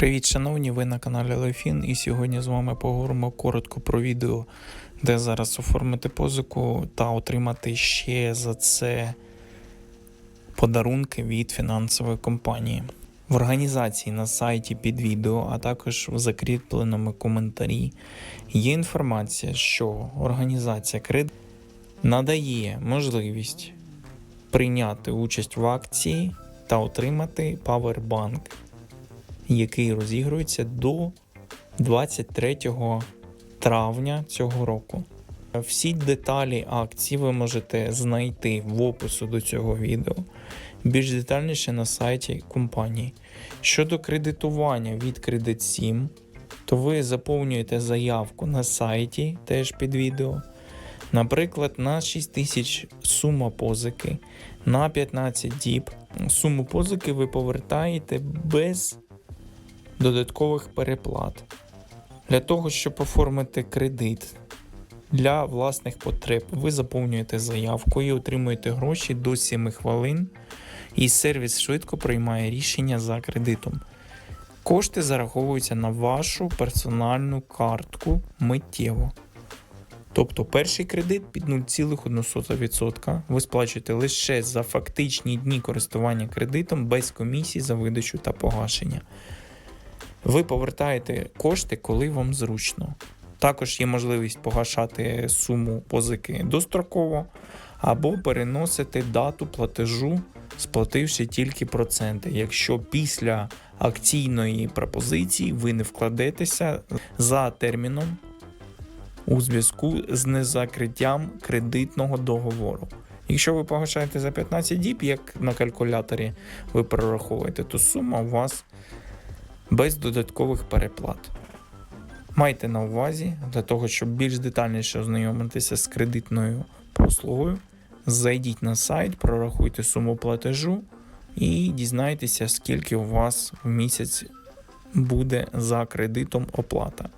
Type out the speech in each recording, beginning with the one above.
Привіт, шановні! Ви на каналі Лефін, і сьогодні з вами поговоримо коротко про відео, де зараз оформити позику та отримати ще за це подарунки від фінансової компанії. В організації на сайті під відео, а також в закріпленому коментарі є інформація, що організація Кредит надає можливість прийняти участь в акції та отримати павербанк який розігрується до 23 травня цього року. Всі деталі акції ви можете знайти в опису до цього відео, більш детальніше на сайті компанії. Щодо кредитування від Кредит 7, то ви заповнюєте заявку на сайті теж під відео. Наприклад, на 6 тисяч сума позики, на 15 діб. Суму позики ви повертаєте без додаткових переплат. Для того, щоб оформити кредит для власних потреб, ви заповнюєте заявку і отримуєте гроші до 7 хвилин, і сервіс швидко приймає рішення за кредитом. Кошти зараховуються на вашу персональну картку миттєво. Тобто перший кредит під 0,1% ви сплачуєте лише за фактичні дні користування кредитом без комісій за видачу та погашення. Ви повертаєте кошти, коли вам зручно. Також є можливість погашати суму позики достроково або переносити дату платежу, сплативши тільки проценти, якщо після акційної пропозиції ви не вкладетеся за терміном у зв'язку з незакриттям кредитного договору. Якщо ви погашаєте за 15 діб, як на калькуляторі ви прораховуєте, то сума у вас без додаткових переплат. Майте на увазі для того, щоб більш детальніше ознайомитися з кредитною послугою. Зайдіть на сайт, прорахуйте суму платежу і дізнайтеся, скільки у вас в місяць буде за кредитом оплата.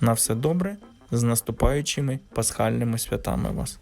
На все добре, з наступаючими пасхальними святами вас!